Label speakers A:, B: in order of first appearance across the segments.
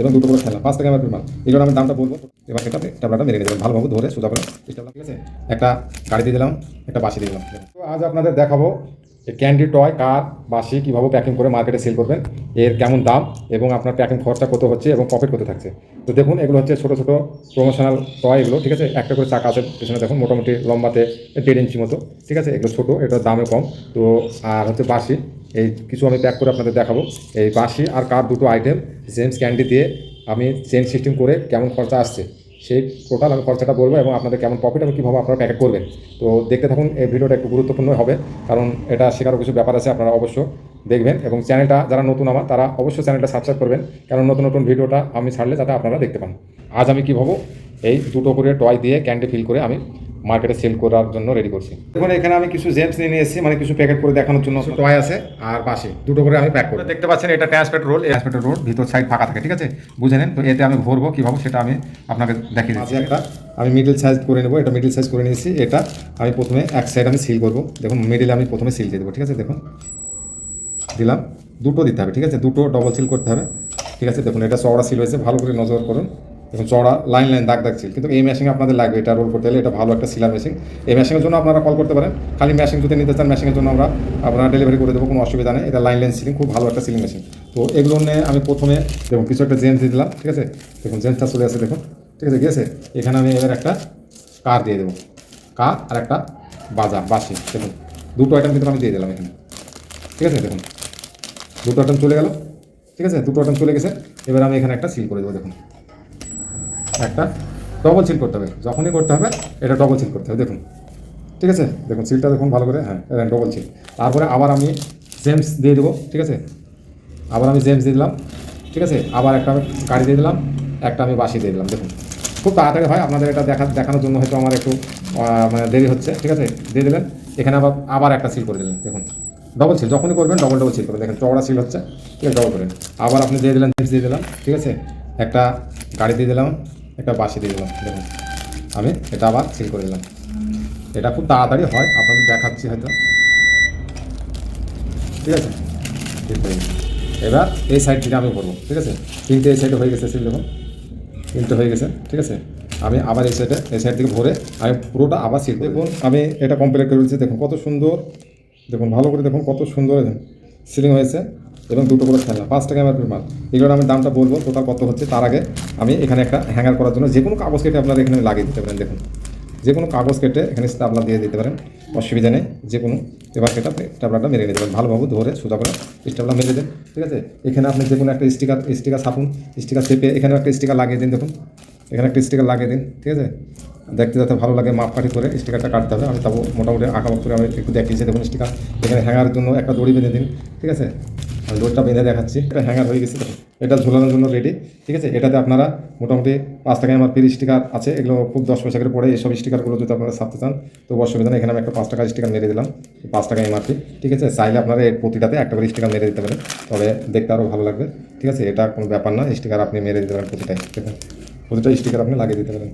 A: এবং দুটো করে খেলা পাঁচ টাকা আমার মাল এই আমি দামটা বলব। এবার সেটা টাবলাটা মেরে নেবেন ভালোভাবে ধরে সোজা করে স্টাবলা ঠিক আছে একটা গাড়ি দিয়ে দিলাম, একটা বাসি দিয়ে দিলাম। তো আজ আপনাদের দেখাবো এই ক্যান্ডি টয় কার বাসি কীভাবে প্যাকিং করে মার্কেটে সেল করবেন, এর কেমন দাম এবং আপনার প্যাকিং খরচা কত হচ্ছে এবং প্রফিট কত থাকছে। তো দেখুন, এগুলো হচ্ছে ছোটো ছোটো প্রমোশনাল টয় এগুলো, ঠিক আছে? একটা করে চাকা আছে পেছনে, দেখুন, মোটামুটি লম্বাতে দেড় ইঞ্চি মতো, ঠিক আছে? এগুলো ছোটো, এটার দামে কম। তো আর হচ্ছে বাসি এই কিছু আমি প্যাক করে আপনাদের দেখাবো। এই বাসি আর কার দুটো আইটেম জেমস ক্যান্ডি দিয়ে আমি চেন সিস্টেম করে কেমন খরচা আসছে, সেই টোটাল আমি খরচাটা বলব এবং আপনাদের কেমন প্রফিট এবং কীভাবে আপনারা প্যাকেট করবেন। তো দেখতে থাকুন, এই ভিডিওটা একটু গুরুত্বপূর্ণ হবে, কারণ এটা শেখারও কিছু ব্যাপার আছে, আপনারা অবশ্য দেখবেন এবং চ্যানেলটা যারা নতুন আমার, তারা অবশ্যই চ্যানেলটা সাবস্ক্রাইব করবেন, কারণ নতুন নতুন ভিডিওটা আমি ছাড়লে যাতে আপনারা দেখতে পান। আজ আমি কী কীভাবে এই দুটো করে টয় দিয়ে ক্যান্ডি ফিল করে আমি মার্কেটে সেল করার জন্য রেডি করছি। দেখুন এখানে আমি কিছু জেমস নিয়ে নিয়ে এসেছি মানে কিছু প্যাকেট করে দেখানোর জন্য। টয় আছে আর বাসি দুটো করে আমি প্যাক করে দেখতে পাচ্ছেন এটা ট্রান্সপেট রোল ট্রান্সপেট রোল ভিতর সাইড ফাঁকা থাকে ঠিক আছে? বুঝে নেন তো এতে আমি ভরবো কীভাবে সেটা আমি আপনাকে দেখিয়ে দিচ্ছি। একটা আমি মিডিল সাইজ করে নেব এটা মিডিল সাইজ করে নিয়েছি এটা আমি প্রথমে এক সাইড আমি সিল করব। দেখুন মিডিলে আমি প্রথমে সিল দিয়ে দেবো ঠিক আছে? দেখুন দিলাম দুটো দিতে হবে ঠিক আছে? দুটো ডবল সিল করতে হবে ঠিক আছে? দেখুন এটা চওড়া সিল হয়েছে ভালো করে নজর করুন। দেখুন চড়া লাইন লাইন দাগ দাগ ছিল কিন্তু এই মেশিন আপনাদের লাগবে, এটা রোল করতে হলে এটা ভালো একটা সিলার মেশিন এই মেশিনের জন্য আপনারা কল করতে পারেন। খালি মেশিন যদি নিতে চান মেশিনের জন্য আমরা আপনারা ডেলিভারি করে দেবো, কোনো অসুবিধা নেই। এটা লাইন লাইন সিলিং খুব ভালো একটা সিলিং মেশিন তো এগুলো নিয়ে আমি প্রথমে, দেখুন, কিছু একটা জেন্স দিলাম, ঠিক আছে? দেখুন জেন্সটা চলে আসে, দেখুন, ঠিক আছে, গিয়েছে? এখানে আমি এবার একটা কার দিয়ে দেবো। কার আর একটা বাজা বাসি দেখুন। দুটো আইটেম কিন্তু আমি দিয়ে দিলাম এখানে। ঠিক আছে, দেখুন। দুটো আইটেম চলে গেল, ঠিক আছে? দুটো আইটেম চলে গেছে। এবার আমি এখানে একটা সিল করে দেবো, দেখুন। একটা ডবল সিল করতে হবে। যখনই করতে হবে, এটা ডবল সিল করতে হবে। দেখুন, ঠিক আছে? দেখুন সিলটা দেখুন ভালো করে হ্যাঁ ডবল সিল তারপরে আবার আমি জেমস দিয়ে দেবো, ঠিক আছে? আবার আমি জেমস দিয়ে দিলাম, ঠিক আছে? আবার একটা আমি গাড়ি দিয়ে দিলাম, একটা আমি বাসি দিয়ে দিলাম। দেখুন, খুব তাড়াতাড়ি হয় আপনাদের এটা দেখা, দেখানোর জন্য হয়তো আমার একটু মানে দেরি হচ্ছে, ঠিক আছে? দিয়ে দিলেন এখানে আবার আবার একটা সিল করে দিলেন, দেখুন। ডবল সিল যখনই করবেন ডবল ডবল সিল করবেন। দেখেন, চওড়া সিল হচ্ছে, ঠিক আছে? ডবল করেন আবার আপনি দিয়ে দিলেন জেমস দিয়ে দিলাম, ঠিক আছে? একটা গাড়ি দিয়ে দিলাম একটা বাসি দিয়ে দিলাম, দেখুন। আমি এটা আবার সিল করে দিলাম। এটা খুব তাড়াতাড়ি হয়, আপনাদের দেখাচ্ছি হয়তো। ঠিক আছে? ঠিক গেছে। এবার এই সাইড থেকে আমি করব, ঠিক আছে? তিনটে এই সাইডে হয়ে গেছে সিল দেখুন। তিনটে হয়ে গেছে, ঠিক আছে? আমি আবার এই সাইডে এই সাইড থেকে ভরে আমি পুরোটা আবার সিল দেখুন, আমি এটা কমপ্লিট করে দিচ্ছি দেখুন কত সুন্দর। দেখুন, ভালো করে দেখুন কত সুন্দর সিলিং হয়েছে। এবং দুটো করে খেলা পাঁচ টাকা আমার মাল এগুলোর আমি দামটা বলব টোটাল কত হচ্ছে তার আগে আমি এখানে একটা হ্যাঙ্গার করার জন্য যে কোনো কাগজ কেটে আপনারা এখানে লাগিয়ে দিতে পারেন, দেখুন। যে কোনো কাগজ কেটে এখানে স্টাবলা দিয়ে দিতে পারেন, অসুবিধা নেই যে কোনো এবার সেটা স্টাবলাটা মেরে নিতে পারেন। ভালোভাবে ধরে সোজা করে স্টাবলা মেরে দেন, ঠিক আছে? এখানে আপনি যে কোনো একটা স্টিকার স্টিকার ছাপুন, স্টিকার চেপে এখানেও একটা স্টিকার লাগিয়ে দিন, দেখুন। এখানে একটা স্টিকার লাগিয়ে দিন, ঠিক আছে? দেখতে যাতে ভালো লাগে, মাপকাঠি করে স্টিকারটা কাটতে হবে। আমি তাও মোটামুটি আঁকা করে আমি একটু দেখিয়েছি, দেখুন স্টিকার। এখানে হ্যাঙ্গারের জন্য একটা দড়ি বেঁধে দিন, ঠিক আছে? দড়িটা বেঁধে দেখাচ্ছি। এটা হ্যাঙ্গার হয়ে গেছে এটা ঝোলানোর জন্য রেডি ঠিক আছে? এটাতে আপনারা মোটামুটি পাঁচ টাকায় আমার পির স্টিকার আছে। এগুলো খুব দশ পয়সা করে পড়ে। এইসব স্টিকারগুলো যদি আপনারা ছাপতে চান, তো অসুবিধা নেই। এখানে আমি একটা পাঁচ টাকার স্টিকার মেরে দিলাম। পাঁচ টাকা এমআরপি ঠিক আছে? চাইলে আপনারা এর প্রতিটাতে একটা করে স্টিকার মেরে দিতে পারেন। তবে দেখতে আরও ভালো লাগবে, ঠিক আছে? এটা কোনো ব্যাপার না। স্টিকার আপনি মেরে দিতে পারেন প্রতিটাই প্রতিটা স্টিকার আপনি লাগিয়ে দিতে পারেন।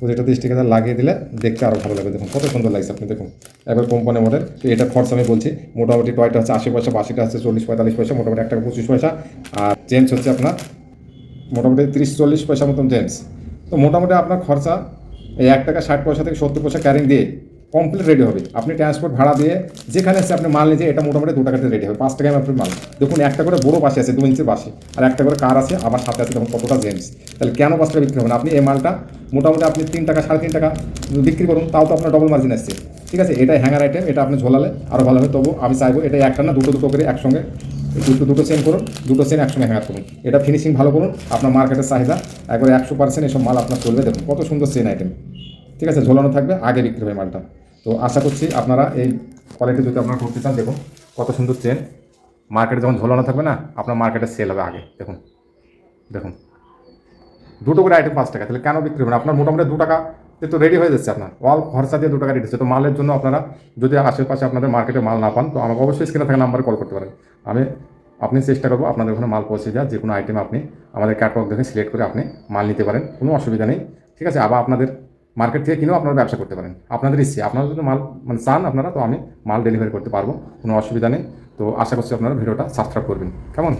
A: প্রতিটাতে স্টিকার লাগিয়ে দিলে দেখতে আরও ভালো লাগবে। দেখুন, কত সুন্দর লাগছে আপনি দেখুন। একবার কোম্পানি মডেল তো এটা খরচ আমি বলছি, মোটামুটি টয়টা হচ্ছে আশি পয়সা বাসিটা হচ্ছে চল্লিশ, পঁয়তাল্লিশ পয়সা, মোটামুটি এক টাকা পঁচিশ পয়সা। আর চেঞ্জ হচ্ছে আপনার মোটামুটি তিরিশ, চল্লিশ পয়সা মতন চেঞ্জ তো মোটামুটি আপনার খরচা এই এক টাকা ষাট পয়সা থেকে সত্তর পয়সা ক্যারিং দিয়ে কমপ্লিট রেডি হবে। আপনি ট্রান্সপোর্ট ভাড়া দিয়ে যেখানে এসে আপনি মাল নিয়ে এটা মোটামুটি দু টাকাতে রেডি হবে, পাঁচ টাকায় আপনি মাল। দেখুন, একটা করে বড়ো বাসি আছে, দু ইঞ্চির বাসি, আর একটা করে কার আছে আবার সাথে আছে, দেখুন, কতটা জেন্টস তাহলে কেন টাকা বিক্রি হবে না? আপনি এই মালটা মোটামুটি আপনি তিন টাকা, সাড়ে তিন টাকা বিক্রি করুন, তাও তো আপনার ডবল মার্জিন আসছে। ঠিক আছে? এটাই হ্যাঙ্গার আইটেম এটা আপনি ঝোলালে আরও ভালো হবে তবু আমি চাইব এটা একটা না, দুটো দুটো করে একসঙ্গে দুটো দুটো চেন করুন, দুটো চেন একসঙ্গে হ্যাঙ্গার করুন। এটা ফিনিশিং ভালো করুন, আপনার মার্কেটের চাহিদা, একবারে একশো পার্সেন্ট এসব মাল আপনার চলবে। দেখুন, কত সুন্দর চেন আইটেম ঠিক আছে? ঝোলানো থাকবে, আগে বিক্রি হবে মালটা। তো আশা করছি আপনারা এই কোয়ালিটি যদি আপনারা করতে চান, দেখুন কত সুন্দর চেন মার্কেটে যখন ঝোলানো থাকবে না, আপনার মার্কেটে সেল হবে আগে। দেখুন দেখুন। দুটো করে আইটেম পাঁচ টাকা, তাহলে কেন বিক্রি হবে আপনার মোটামুটি দু টাকা তো রেডি হয়ে যাচ্ছে আপনার। অল খরচা দিয়ে দু টাকা রেডি তো মালের জন্য আপনারা যদি আশেপাশে আপনাদের মার্কেটে মাল না পান, তো আমাকে অবশ্যই স্ক্রিনে থাকা নাম্বারে কল করতে পারেন। আমি, আপনি চেষ্টা করব আপনাদের ওখানে মাল পৌঁছে যাওয়ার যে কোনো আইটেম আপনি আমাদের ক্যাটলগ দেখে সিলেক্ট করে আপনি মাল নিতে পারেন। কোনো অসুবিধা নেই। ঠিক আছে? আবার আপনাদের মার্কেট থেকে কিনেও আপনারা ব্যবসা করতে পারেন। আপনাদের ইচ্ছে। আপনারা যদি মাল মানে চান আপনারা, তো আমি মাল ডেলিভারি করতে পারব। কোনো অসুবিধা নেই। তো আশা করছি আপনারা ভিডিওটা সাবস্ক্রাইব করবেন। কেমন?